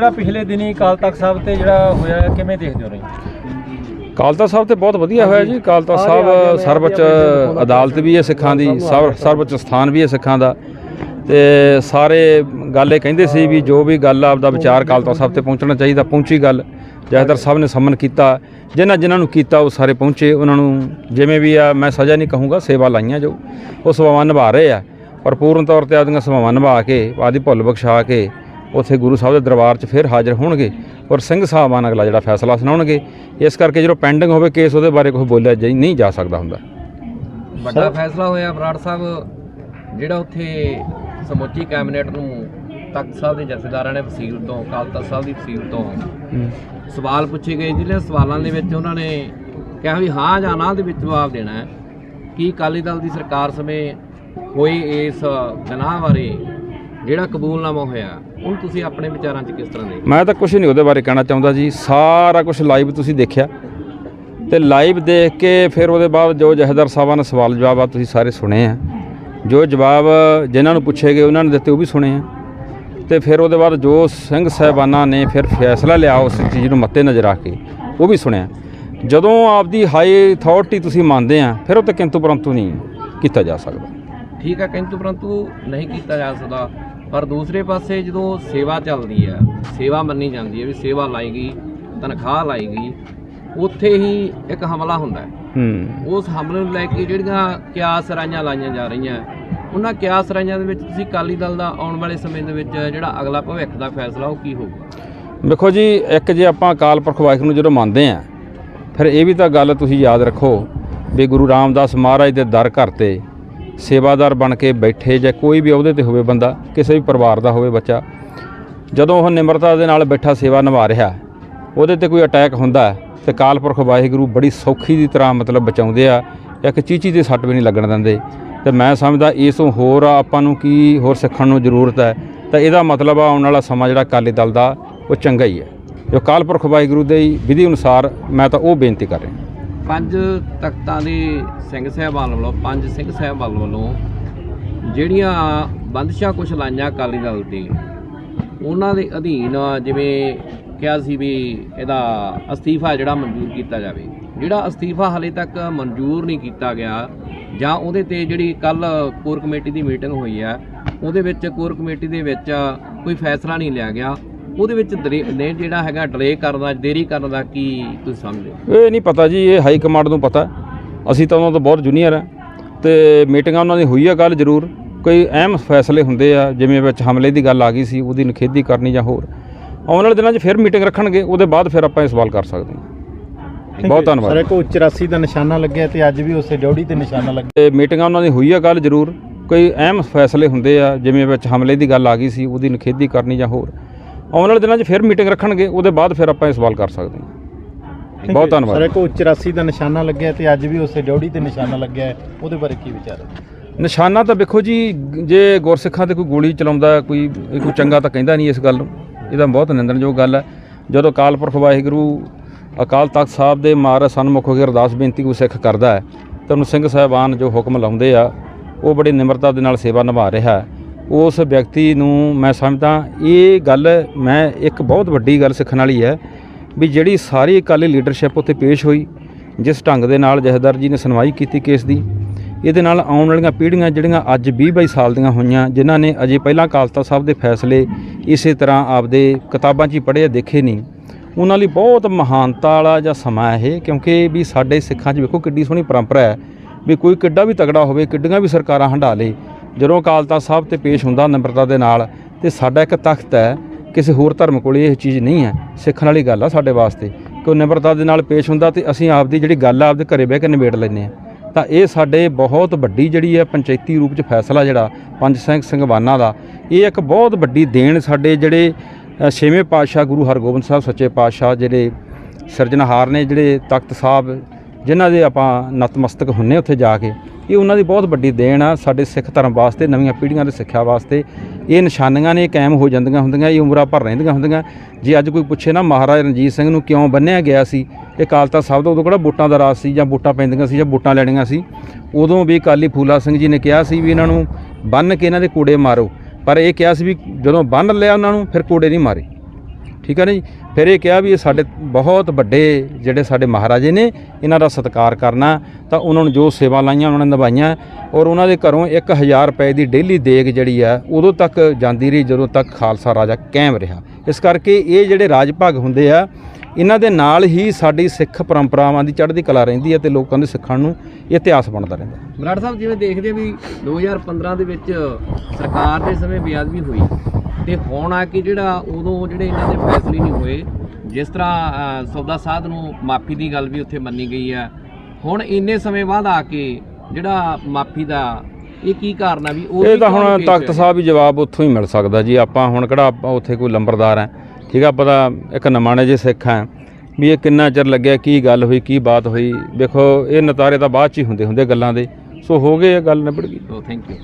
ਜਿਹੜਾ ਪਿਛਲੇ ਦਿਨੀ ਕਾਲ ਤਖਤ ਸਾਹਿਬ ਤੇ ਜਿਹੜਾ ਹੋਇਆ ਕਿਵੇਂ ਦੇਖਦੇ ਹੋ ਰਹੀ ਕਾਲਤਾ ਸਾਹਿਬ ਤੇ ਬਹੁਤ ਵਧੀਆ ਹੋਇਆ ਜੀ। ਕਾਲਤਾ ਸਾਹਿਬ ਸਰਵਉੱਚ ਅਦਾਲਤ ਵੀ ਹੈ ਸਿੱਖਾਂ ਦੀ ਸਰਵ- ਸਰਵਉੱਚ ਸਥਾਨ ਵੀ ਹੈ ਸਿੱਖਾਂ ਦਾ। ਤੇ ਸਾਰੇ ਗੱਲ ਇਹ ਕਹਿੰਦੇ ਸੀ ਵੀ ਜੋ ਵੀ ਗੱਲ ਆ, ਆਪਦਾ ਵਿਚਾਰ ਕਾਲਤਾ ਸਾਹਿਬ ਤੇ ਪਹੁੰਚਣਾ ਚਾਹੀਦਾ ਪਹੁੰਚੀ ਗੱਲ। ਜਹਦਰ ਸਾਹਿਬ ਨੇ ਸੰਮਨ ਕੀਤਾ। ਜਿਨ੍ਹਾਂ ਜਿਨ੍ਹਾਂ ਨੂੰ ਕੀਤਾ ਉਹ ਸਾਰੇ ਪਹੁੰਚੇ। ਉਹਨਾਂ ਨੂੰ ਜਿਵੇਂ ਵੀ ਆ ਮੈਂ ਸਜ਼ਾ ਨਹੀਂ ਕਹੂੰਗਾ ਸੇਵਾ ਲਾਈਆਂ ਜੋ। ਉਹ ਸੇਵਾਵਾਂ ਨਿਭਾ ਰਹੇ ਆ। ਪਰ ਪੂਰਨ ਤੌਰ ਤੇ ਆਪਦੀਆਂ ਸੇਵਾਵਾਂ ਨਿਭਾ ਕੇ ਆਦੀ ਭੁੱਲ ਬਖਸ਼ਾ ਕੇ ਉੱਥੇ ਗੁਰੂ ਸਾਹਿਬ ਦੇ ਦਰਬਾਰ 'ਚ ਫਿਰ ਹਾਜ਼ਰ ਹੋਣਗੇ ਔਰ ਸਿੰਘ ਸਾਹਿਬਾਨ ਅਗਲਾ ਜਿਹੜਾ ਫੈਸਲਾ ਸੁਣਾਉਣਗੇ ਇਸ ਕਰਕੇ ਜਦੋਂ ਪੈਂਡਿੰਗ ਹੋਵੇ ਕੇਸ ਉਹਦੇ ਬਾਰੇ ਕੁਝ ਬੋਲਿਆ ਜਾਈ ਨਹੀਂ ਜਾ ਸਕਦਾ ਹੁੰਦਾ। ਵੱਡਾ ਫੈਸਲਾ ਹੋਇਆ ਬਰਾੜ ਸਾਹਿਬ ਜਿਹੜਾ ਉੱਥੇ ਸਮੁੱਚੀ ਕੈਬਨਿਟ ਨੂੰ ਤਖਤ ਸਾਹਿਬ ਦੇ ਜਥੇਦਾਰਾਂ ਨੇ ਵਸੀਲ ਤੋਂ ਅਕਾਲ ਤਖਤ ਸਾਹਿਬ ਦੀ ਵਸੀਲ ਤੋਂ ਸਵਾਲ ਪੁੱਛੇ ਗਏ ਜਿਹੜੇ ਸਵਾਲਾਂ ਦੇ ਵਿੱਚ ਉਹਨਾਂ ਨੇ ਕਿਹਾ ਵੀ ਹਾਂ ਜਾਂ ਨਾ ਦੇ ਵਿੱਚ ਜਵਾਬ ਦੇਣਾ ਹੈ ਕੀ ਅਕਾਲੀ ਦਲ ਦੀ ਸਰਕਾਰ ਸਮੇਂ ਹੋਈ ਇਸ ਗੁਨਾਹ ਬਾਰੇ ਜਿਹੜਾ ਕਬੂਲਨਾਮਾ ਹੋਇਆ ਉਹ ਤੁਸੀਂ ਆਪਣੇ ਵਿਚਾਰਾਂ 'ਚ ਕਿਸ ਤਰ੍ਹਾਂ ਦੇਖਦੇ ਮੈਂ ਤਾਂ ਕੁਝ ਨਹੀਂ ਉਹਦੇ ਬਾਰੇ ਕਹਿਣਾ ਚਾਹੁੰਦਾ ਜੀ। ਸਾਰਾ ਕੁਝ ਲਾਈਵ ਤੁਸੀਂ ਦੇਖਿਆ। ਤੇ ਲਾਈਵ ਦੇਖ ਕੇ ਫਿਰ ਉਹਦੇ ਬਾਅਦ ਜੋ ਜਹਦਰ ਸਾਹਿਬਾਂ ਨੇ ਸਵਾਲ ਜਵਾਬ ਆ ਤੁਸੀਂ ਸਾਰੇ ਸੁਣੇ ਆ। ਜੋ ਜਵਾਬ ਜਿਨ੍ਹਾਂ ਨੂੰ ਪੁੱਛੇ ਗਏ ਉਹਨਾਂ ਨੇ ਦਿੱਤੇ ਉਹ ਵੀ ਸੁਣੇ ਆ। ਤੇ ਫਿਰ ਉਹਦੇ ਬਾਅਦ ਜੋ ਸਿੰਘ ਸਾਹਿਬਾਨਾਂ ਨੇ ਫਿਰ ਫੈਸਲਾ ਲਿਆ ਉਸ ਚੀਜ਼ ਨੂੰ ਮੱਤੇ ਨਜ਼ਰ ਰੱਖ ਕੇ ਉਹ ਵੀ ਸੁਣਿਆ। ਜਦੋਂ ਆਪਦੀ ਹਾਈ ਅਥਾਰਟੀ ਤੁਸੀਂ ਮੰਨਦੇ ਆ ਫਿਰ ਉਹ ਤੇ ਕਿੰਤੂ ਪਰੰਤੂ ਨਹੀਂ ਕੀਤਾ ਜਾ ਸਕਦਾ। ਠੀਕ ਹੈ ਕਿੰਤੂ ਪਰੰਤੂ ਨਹੀਂ ਕੀਤਾ ਜਾ ਸਕਦਾ। ਪਰ ਦੂਸਰੇ ਪਾਸੇ ਜਦੋਂ ਸੇਵਾ ਚੱਲਦੀ ਹੈ ਸੇਵਾ ਮੰਨੀ ਜਾਂਦੀ ਹੈ ਵੀ ਸੇਵਾ ਲਾਈ ਗਈ ਤਨਖਾਹ ਲਾਈ ਗਈ ਉੱਥੇ ਹੀ ਇੱਕ ਹਮਲਾ ਹੁੰਦਾ ਹੈ। ਹੂੰ। ਉਸ ਹਮਲੇ ਨੂੰ ਲੈ ਕੇ ਜਿਹੜੀਆਂ ਕਿਆਸ ਰਾਈਆਂ ਲਾਈਆਂ ਜਾ ਰਹੀਆਂ ਉਹਨਾਂ ਕਿਆਸ ਰਾਈਆਂ ਦੇ ਵਿੱਚ ਤੁਸੀਂ ਅਕਾਲੀ ਦਲ ਦਾ ਆਉਣ ਵਾਲੇ ਸਮੇਂ ਦੇ ਵਿੱਚ ਜਿਹੜਾ ਅਗਲਾ ਭਵਿੱਖ ਦਾ ਫੈਸਲਾ ਉਹ ਕੀ ਹੋਊਗਾ? ਵੇਖੋ ਜੀ ਇੱਕ ਜੇ ਆਪਾਂ ਅਕਾਲ ਪੁਰਖ ਵਾਹਿਗੁਰੂ ਨੂੰ ਜਦੋਂ ਮੰਨਦੇ ਆ ਫਿਰ ਇਹ ਵੀ ਤਾਂ ਗੱਲ ਤੁਸੀਂ ਯਾਦ ਰੱਖੋ ਵੀ ਗੁਰੂ ਰਾਮਦਾਸ ਮਹਾਰਾਜ ਦੇ ਦਰ ਘਰ ਤੇ ਸੇਵਾਦਾਰ ਬਣ ਕੇ ਬੈਠੇ ਜਾਂ ਕੋਈ ਵੀ ਉਹਦੇ ਤੇ ਹੋਵੇ ਬੰਦਾ ਕਿਸੇ ਵੀ ਪਰਿਵਾਰ ਦਾ ਹੋਵੇ ਬੱਚਾ ਜਦੋਂ ਉਹ ਨਿਮਰਤਾ ਦੇ ਨਾਲ ਬੈਠਾ ਸੇਵਾ ਨਿਭਾ ਰਿਹਾ ਉਹਦੇ ਤੇ ਕੋਈ ਅਟੈਕ ਹੁੰਦਾ ਹੈ, ਤੇ ਅਕਾਲ ਪੁਰਖ ਵਾਹਿਗੁਰੂ ਬੜੀ ਸੌਖੀ ਦੀ ਤਰ੍ਹਾਂ ਮਤਲਬ ਬਚਾਉਂਦੇ ਆ ਇੱਕ ਚੀਚੀ 'ਤੇ ਸੱਟ ਵੀ ਨਹੀਂ ਲੱਗਣ ਦਿੰਦੇ। ਤੇ ਮੈਂ ਸਮਝਦਾ ਇਸ ਤੋਂ ਹੋਰ ਆਪਾਂ ਨੂੰ ਕੀ ਹੋਰ ਸਿੱਖਣ ਨੂੰ ਜ਼ਰੂਰਤ ਹੈ ਤਾਂ ਇਹਦਾ ਮਤਲਬ ਆ ਆਉਣ ਵਾਲਾ ਸਮਾਂ ਜਿਹੜਾ ਅਕਾਲੀ ਦਲ ਦਾ ਉਹ ਚੰਗਾ ਹੀ ਹੈ। ਜੋ ਅਕਾਲ ਪੁਰਖ ਵਾਹਿਗੁਰੂ ਦੇ ਵਿਧੀ ਅਨੁਸਾਰ ਮੈਂ ਤਾਂ ਉਹ ਬੇਨਤੀ ਕਰ ਰਿਹਾ। ਪੰਜ ਤਖਤਾਂ ਦੇ ਸਿੰਘ ਸਾਹਿਬਾਨ ਵੱਲੋਂ, ਪੰਜ ਸਿੰਘ ਸਾਹਿਬਾਨ ਵੱਲੋਂ ਜਿਹੜੀਆਂ ਬੰਦਸ਼ਾਂ ਕੁਛ ਲਾਈਆਂ ਅਕਾਲੀ ਦਲ ਤੇ ਉਹਨਾਂ ਦੇ ਅਧੀਨ ਜਿਵੇਂ ਕਿਹਾ ਸੀ ਵੀ ਇਹਦਾ ਅਸਤੀਫਾ ਜਿਹੜਾ ਮਨਜ਼ੂਰ ਕੀਤਾ ਜਾਵੇ। ਜਿਹੜਾ ਅਸਤੀਫਾ ਹਲੇ ਤੱਕ ਮਨਜ਼ੂਰ ਨਹੀਂ ਕੀਤਾ ਗਿਆ, ਜਾਂ ਉਹਦੇ ਤੇ ਜਿਹੜੀ ਕੱਲ ਕੋਰ ਕਮੇਟੀ ਦੀ ਮੀਟਿੰਗ ਹੋਈ ਹੈ ਉਹਦੇ ਵਿੱਚ ਕੋਰ ਕਮੇਟੀ ਦੇ ਵਿੱਚ ਕੋਈ ਫੈਸਲਾ ਨਹੀਂ ਲਿਆ ਗਿਆ। ਉਹਦੇ ਵਿੱਚ ਨੇ ਜਿਹੜਾ ਹੈਗਾ ਡਿਲੇ ਕਰਨ ਦਾ ਦੇਰੀ ਕਰਨ ਦਾ ਕੀ ਤੁਸੀਂ ਸਮਝਦੇ ਹੋ? ਇਹ ਨਹੀਂ ਪਤਾ ਜੀ ਇਹ ਹਾਈ ਕਮਾਂਡ ਨੂੰ ਪਤਾ। ਅਸੀਂ ਤਾਂ ਉਹਨਾਂ ਤੋਂ ਬਹੁਤ ਜੂਨੀਅਰ ਆ ਤੇ ਮੀਟਿੰਗਾਂ ਉਹਨਾਂ ਦੀ ਹੋਈ ਆ ਗੱਲ ਜ਼ਰੂਰ। ਕੋਈ ਅਹਿਮ ਫੈਸਲੇ ਹੁੰਦੇ ਆ ਜਿਵੇਂ ਵਿੱਚ ਹਮਲੇ ਦੀ ਗੱਲ ਆ ਗਈ ਸੀ ਉਹਦੀ ਨਖੇਦੀ ਕਰਨੀ ਜਾਂ ਹੋਰ। ਆਉਣ ਵਾਲੇ ਦਿਨਾਂ 'ਚ ਫਿਰ ਮੀਟਿੰਗ ਰੱਖਣਗੇ ਉਹਦੇ ਬਾਅਦ ਫਿਰ ਆਪਾਂ ਇਹ ਸਵਾਲ ਕਰ ਸਕਦੇ ਹਾਂ। ਬਹੁਤ ਧੰਨਵਾਦ। ਸਰ ਇੱਕ ਉਹ 84 ਦਾ ਨਿਸ਼ਾਨਾ ਲੱਗਿਆ ਤੇ ਅੱਜ ਵੀ ਉਸੇ ਡਿਊਟੀ ਤੇ ਨਿਸ਼ਾਨਾ ਲੱਗਿਆ। ਤੇ ਮੀਟਿੰਗਾਂ ਉਹਨਾਂ ਦੀ ਹੋਈ ਆ ਗੱਲ ਜ਼ਰੂਰ। ਕੋਈ ਅਹਿਮ ਫੈਸਲੇ ਹੁੰਦੇ ਆ ਜਿਵੇਂ ਵਿੱਚ ਹਮਲੇ ਦੀ ਗੱਲ ਆ ਗਈ ਸੀ ਉਹਦੀ ਨਖੇਦੀ ਕਰਨੀ ਜਾਂ ਹੋਰ। ਆਉਣ ਵਾਲੇ ਦਿਨਾਂ 'ਚ ਫਿਰ ਮੀਟਿੰਗ ਰੱਖਣਗੇ ਉਹਦੇ ਬਾਅਦ ਫਿਰ ਆਪਾਂ ਇਹ ਸਵਾਲ ਕਰ ਸਕਦੇ ਹਾਂ। ਬਹੁਤ ਸਰ ਧੰਨਵਾਦ। ਇੱਕ ਉਹ 84 ਦਾ ਨਿਸ਼ਾਨਾ ਲੱਗਿਆ ਤੇ ਅੱਜ ਵੀ ਉਸੇ ਡਿਊਟੀ ਤੇ ਨਿਸ਼ਾਨਾ ਲੱਗਿਆ ਹੈ। ਉਹਦੇ ਬਾਰੇ ਕੀ ਵਿਚਾਰ ਹੈ? ਨਿਸ਼ਾਨਾ ਤਾਂ ਵੇਖੋ ਜੀ ਜੇ ਗੁਰਸਿੱਖਾਂ ਤੇ ਕੋਈ ਗੋਲੀ ਚਲਾਉਂਦਾ ਕੋਈ ਕੋਈ ਚੰਗਾ ਤਾਂ ਕਹਿੰਦਾ ਨਹੀਂ ਇਸ ਗੱਲ ਨੂੰ। ਇਹਦਾ ਬਹੁਤ ਨਿੰਦਣਯੋਗ ਗੱਲ ਹੈ। ਜਦੋਂ ਅਕਾਲ ਪੁਰਖ ਵਾਹਿਗੁਰੂ ਅਕਾਲ ਤਖਤ ਸਾਹਿਬ ਦੇ ਮਾਰ ਸਨਮੁਖ ਹੋ ਕੇ ਅਰਦਾਸ ਬੇਨਤੀ ਕੋਈ ਸਿੱਖ ਕਰਦਾ ਹੈ ਤਾਂ ਉਹਨੂੰ ਸਿੰਘ ਸਾਹਿਬਾਨ ਜੋ ਹੁਕਮ ਲਾਉਂਦੇ ਆ ਉਹ ਬੜੀ ਨਿਮਰਤਾ ਦੇ ਨਾਲ ਸੇਵਾ ਨਿਭਾ ਰਿਹਾ ਹੈ। ਉਸ ਵਿਅਕਤੀ ਨੂੰ ਮੈਂ ਸਮਝਦਾ, ਇਹ ਗੱਲ ਮੈਂ ਇੱਕ ਬਹੁਤ ਵੱਡੀ ਗੱਲ ਸਿੱਖਣ ਵਾਲੀ ਹੈ ਵੀ ਜਿਹੜੀ ਸਾਰੀ ਅਕਾਲੀ ਲੀਡਰਸ਼ਿਪ ਉੱਤੇ ਪੇਸ਼ ਹੋਈ, ਜਿਸ ਢੰਗ ਦੇ ਨਾਲ ਜਥੇਦਾਰ ਜੀ ਨੇ ਸੁਣਵਾਈ ਕੀਤੀ ਕੇਸ ਦੀ, ਇਹਦੇ ਨਾਲ ਆਉਣ ਵਾਲੀਆਂ ਪੀੜ੍ਹੀਆਂ ਜਿਹੜੀਆਂ ਅੱਜ 20 22 ਸਾਲ ਦੀਆਂ ਹੋਈਆਂ, ਜਿਨ੍ਹਾਂ ਨੇ ਅਜੇ ਪਹਿਲਾਂ ਕਾਲਤਾ ਸਾਹਿਬ ਦੇ ਫੈਸਲੇ ਇਸੇ ਤਰ੍ਹਾਂ ਆਪਦੇ ਕਿਤਾਬਾਂ 'ਚ ਹੀ ਪੜ੍ਹੇ ਦੇਖੇ ਨਹੀਂ, ਉਹਨਾਂ ਲਈ ਬਹੁਤ ਮਹਾਨਤਾ ਵਾਲਾ ਜਾਂ ਸਮਾਂ ਹੈ ਇਹ, ਕਿਉਂਕਿ ਵੀ ਸਾਡੇ ਸਿੱਖਾਂ 'ਚ ਵੇਖੋ ਕਿੱਡੀ ਸੋਹਣੀ ਪਰੰਪਰਾ ਹੈ, ਵੀ ਕੋਈ ਕਿੱਡਾ ਵੀ ਤਗੜਾ ਹੋਵੇ, ਕਿੱਡੀਆਂ ਵੀ ਸਰਕਾਰਾਂ ਹੰਢਾ ਲੇ ਜਦੋਂ ਅਕਾਲ ਤਖ਼ਤ ਸਾਹਿਬ ਤੇ ਪੇਸ਼ ਹੁੰਦਾ ਨੰਬਰਤਾ ਦੇ ਨਾਲ, ਤੇ ਸਾਡਾ ਇੱਕ ਤਖਤ ਹੈ, ਕਿਸੇ ਹੋਰ ਧਰਮ ਕੋਲ ਇਹ ਚੀਜ਼ ਨਹੀਂ ਹੈ, ਸਿੱਖਣ ਵਾਲੀ ਗੱਲ ਆ ਸਾਡੇ ਵਾਸਤੇ। ਕਿ ਉਹ ਨਿਮਰਤਾ ਦੇ ਨਾਲ ਪੇਸ਼ ਹੁੰਦਾ ਤੇ ਅਸੀਂ ਆਪਦੀ ਜਿਹੜੀ ਗੱਲ ਆ, ਆਪਦੇ ਘਰੇ ਬਹਿ ਕੇ ਨਿਬੇੜ ਲੈਂਦੇ ਆ ਤਾਂ ਇਹ ਸਾਡੇ ਬਹੁਤ ਵੱਡੀ ਜਿਹੜੀ ਹੈ ਪੰਚਾਇਤੀ ਰੂਪ ਚ ਫੈਸਲਾ ਜਿਹੜਾ ਪੰਜ ਸਿੰਘ ਸਿੰਘਵਾਨਾਂ ਦਾ, ਇਹ ਇੱਕ ਬਹੁਤ ਵੱਡੀ ਦੇਣ ਸਾਡੇ ਜਿਹੜੇ ਛੇਵੇਂ ਪਾਤਸ਼ਾਹ ਗੁਰੂ ਹਰਗੋਬਿੰਦ ਸਾਹਿਬ ਸੱਚੇ ਪਾਤਸ਼ਾਹ ਜਿਹੜੇ ਸਿਰਜਣਹਾਰ ਨੇ, ਜਿਹੜੇ ਤਖਤ ਸਾਹਿਬ, ਜਿਨ੍ਹਾਂ ਦੇ ਆਪਾਂ ਨਤਮਸਤਕ ਹੁੰਨੇ ਉੱਥੇ ਜਾ ਕੇ। ਇਹ ਉਹਨਾਂ ਦੀ ਬਹੁਤ ਵੱਡੀ ਦੇਣ ਆ। ਸਾਡੇ ਸਿੱਖ ਧਰਮ ਵਾਸਤੇ, ਨਵੀਆਂ ਪੀੜ੍ਹੀਆਂ ਦੇ ਸਿੱਖਿਆ ਵਾਸਤੇ। ਇਹ ਨਿਸ਼ਾਨੀਆਂ ਨੇ ਕਾਇਮ ਹੋ ਜਾਂਦੀਆਂ ਹੁੰਦੀਆਂ, ਇਹ ਉਮਰਾਂ ਭਰ ਰਹਿੰਦੀਆਂ ਹੁੰਦੀਆਂ। ਜੇ ਅੱਜ ਕੋਈ ਪੁੱਛੇ ਨਾ, ਮਹਾਰਾਜਾ ਰਣਜੀਤ ਸਿੰਘ ਨੂੰ ਕਿਉਂ ਬੰਨਿਆ ਗਿਆ ਸੀ? ਇਹ ਕਾਲਤਾ ਸਾਹਿਬ ਦਾ ਉਦੋਂ ਕਿਹੜਾ ਵੋਟਾਂ ਦਾ ਰਾਜ ਸੀ ਜਾਂ ਵੋਟਾਂ ਪੈਂਦੀਆਂ ਸੀ ਜਾਂ ਵੋਟਾਂ ਲੈਣੀਆਂ ਸੀ? ਉਦੋਂ ਵੀ ਕਾਲੀ ਫੂਲਾ ਸਿੰਘ ਜੀ ਨੇ ਕਿਹਾ ਸੀ ਵੀ ਇਹਨਾਂ ਨੂੰ ਬੰਨ ਕੇ ਇਹਨਾਂ ਦੇ ਕੋੜੇ ਮਾਰੋ। ਪਰ ਇਹ ਕਿਹਾ ਸੀ ਵੀ ਜਦੋਂ ਬੰਨ ਲਿਆ ਉਹਨਾਂ ਨੂੰ, ਫਿਰ ਕੋੜੇ ਨਹੀਂ ਮਾਰੇ। ਠੀਕ ਹੈ ਨਾ ਜੀ? ਫਿਰ ਇਹ ਕਿਹਾ ਵੀ ਇਹ ਸਾਡੇ ਬਹੁਤ ਵੱਡੇ ਜਿਹੜੇ ਸਾਡੇ ਮਹਾਰਾਜੇ ਨੇ, ਇਹਨਾਂ ਦਾ ਸਤਿਕਾਰ ਕਰਨਾ, ਤਾਂ ਉਹਨਾਂ ਨੂੰ ਜੋ ਸੇਵਾ ਲਾਈਆਂ, ਉਹਨਾਂ ਨੇ ਨਿਭਾਈਆਂ, ਔਰ ਉਹਨਾਂ ਦੇ ਘਰੋਂ 1000 ਰੁਪਏ ਦੀ ਡੇਲੀ ਦੇਗ ਜਿਹੜੀ ਆ, ਉਦੋਂ ਤੱਕ ਜਾਂਦੀ ਰਹੀ, ਜਦੋਂ ਤੱਕ ਖਾਲਸਾ ਰਾਜਾ ਕਾਇਮ ਰਿਹਾ। ਇਸ ਕਰਕੇ ਇਹ ਜਿਹੜੇ ਰਾਜ ਭਾਗ ਹੁੰਦੇ ਆ, ਇਹਨਾਂ ਦੇ ਨਾਲ ਹੀ ਸਾਡੀ ਸਿੱਖ ਪਰੰਪਰਾਵਾਂ ਦੀ ਚੜ੍ਹਦੀ ਕਲਾ ਰਹਿੰਦੀ ਹੈ ਤੇ ਲੋਕਾਂ ਦੇ ਸਿੱਖਣ ਨੂੰ ਇਤਿਹਾਸ ਬਣਦਾ ਰਹਿੰਦਾ। ਬਰਾੜ ਸਾਹਿਬ, ਜਿਵੇਂ ਦੇਖਦੇ ਆ ਵੀ 2015 ਦੇ ਵਿੱਚ ਸਰਕਾਰ ਦੇ ਸਮੇਂ ਬੇਅਦਬੀ ਹੋਈ। ਤੇ ਹੁਣ ਆ ਕੇ ਜਿਹੜਾ ਉਦੋਂ ਜਿਹੜੇ ਇਹਨਾਂ ਦੇ ਫੈਸਲੇ ਨਹੀਂ ਹੋਏ ਜਿਸ ਤਰ੍ਹਾਂ ਸੌਦਾ ਸਾਧ ਨੂੰ ਮਾਫੀ ਦੀ ਗੱਲ ਵੀ ਉੱਥੇ ਮੰਨੀ ਗਈ ਆ। ਹੁਣ ਇੰਨੇ ਸਮੇਂ ਬਾਅਦ ਆ ਕੇ ਜਿਹੜਾ ਮਾਫੀ ਦਾ ਇਹ ਕੀ ਕਾਰਨ ਆ ਵੀ ਉਹ ਇਹ ਵੀ ਤਾਂ ਹੁਣ ਤਖਤ? ਸਾਹਿਬ ਹੀ ਜਵਾਬ ਉੱਥੋਂ ਹੀ ਮਿਲ ਸਕਦਾ ਜੀ। ਆਪਾਂ ਹੁਣ ਕਿਹੜਾ ਆਪਾਂ ਉੱਥੇ ਕੋਈ ਲੰਬਰਦਾਰ ਹੈ ਠੀਕ ਆ ਪਤਾ ਇੱਕ ਨਮਾਣੇ ਜੇ ਸਿੱਖ ਹੈ ਵੀ ਇਹ ਕਿੰਨਾ ਚਿਰ ਲੱਗਿਆ ਕੀ ਗੱਲ ਹੋਈ ਕੀ ਬਾਤ ਹੋਈ। ਵੇਖੋ ਇਹ ਨਤਾਰੇ ਤਾਂ ਬਾਅਦ ਚ ਹੀ ਹੁੰਦੇ ਹੁੰਦੇ ਗੱਲਾਂ ਦੇ। ਸੋ ਹੋ ਗਏ ਇਹ ਗੱਲ ਨਿਬੜ ਗਈ। So thank you